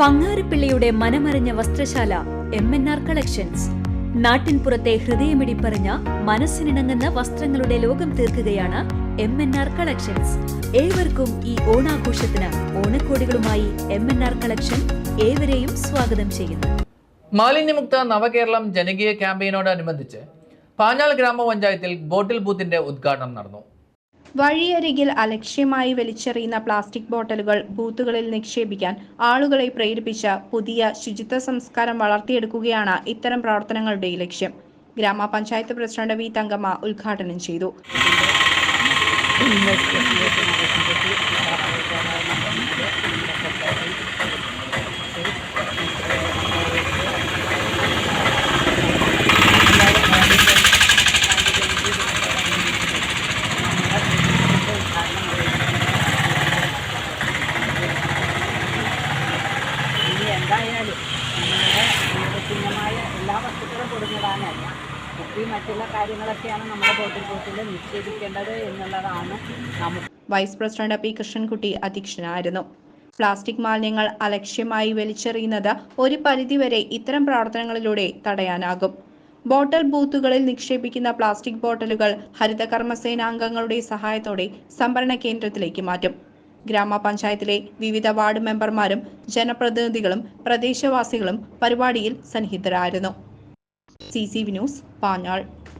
പങ്ങാരപ്പിള്ളിയുടെ മനമറിഞ്ഞ വസ്ത്രശാല M N R collections നാട്ടിൻപുറത്തെ ഹൃദയമിടിപ്പറിഞ്ഞ മനസ്സിനിണങ്ങുന്ന വസ്ത്രങ്ങളുടെ ലോകം തീർക്കുകയാണ് എം എൻ ആർ കളക്ഷൻസ് ഏവർക്കും ഈ ഓണാഘോഷത്തിന് ഓണക്കോടികളുമായി എം എൻ ആർ കളക്ഷൻ ഏവരെയും സ്വാഗതം ചെയ്യുന്നു. മാലിന്യമുക്ത നവകേരളം ജനകീയ ക്യാമ്പയിനോടനുബന്ധിച്ച് പാഞ്ഞാൾ ഗ്രാമപഞ്ചായത്തിൽ ബോട്ടിൽ ബൂത്തിന്റെ ഉദ്ഘാടനം നടന്നു. വഴിയരികിൽ അലക്ഷ്യമായി വലിച്ചെറിയുന്ന പ്ലാസ്റ്റിക് ബോട്ടലുകൾ ബൂത്തുകളിൽ നിക്ഷേപിക്കാൻ ആളുകളെ പ്രേരിപ്പിച്ച പുതിയ ശുചിത്വ സംസ്കാരം വളർത്തിയെടുക്കുകയാണ് ഇത്തരം പ്രവർത്തനങ്ങളുടെ ലക്ഷ്യം. ഗ്രാമപഞ്ചായത്ത് പ്രസിഡന്റ് വി. തങ്കമ്മ ഉദ്ഘാടനം ചെയ്തു. എന്തായാലും നമ്മുടെ ഉപയോഗശൂന്യമായ എല്ലാ വസ്തുക്കളും കൊടുങ്ങിടാനല്ല കുപ്പി മറ്റുള്ള കാര്യങ്ങളൊക്കെയാണ് നമ്മുടെ ബോട്ടിൽ ബോട്ടിൽ നിക്ഷേപിക്കേണ്ടത് എന്നുള്ളതാണ് നമുക്ക് വൈസ് പ്രസിഡന്റ് പി കൃഷ്ണൻകുട്ടി അധ്യക്ഷനായിരുന്നു. പ്ലാസ്റ്റിക് മാലിന്യങ്ങൾ അലക്ഷ്യമായി വലിച്ചെറിയുന്നത് ഒരു പരിധിവരെ ഇത്തരം പ്രവർത്തനങ്ങളിലൂടെ തടയാനാകും. ബോട്ടൽ ബൂത്തുകളിൽ നിക്ഷേപിക്കുന്ന പ്ലാസ്റ്റിക് ബോട്ടലുകൾ ഹരിതകർമ്മസേനാംഗങ്ങളുടെ സഹായത്തോടെ സംഭരണ കേന്ദ്രത്തിലേക്ക് മാറ്റും. ഗ്രാമപഞ്ചായത്തിലെ വിവിധ വാർഡ് മെമ്പർമാരും ജനപ്രതിനിധികളും പ്രദേശവാസികളും പരിപാടിയിൽ സന്നിഹിതരായിരുന്നു. C C news Panjal.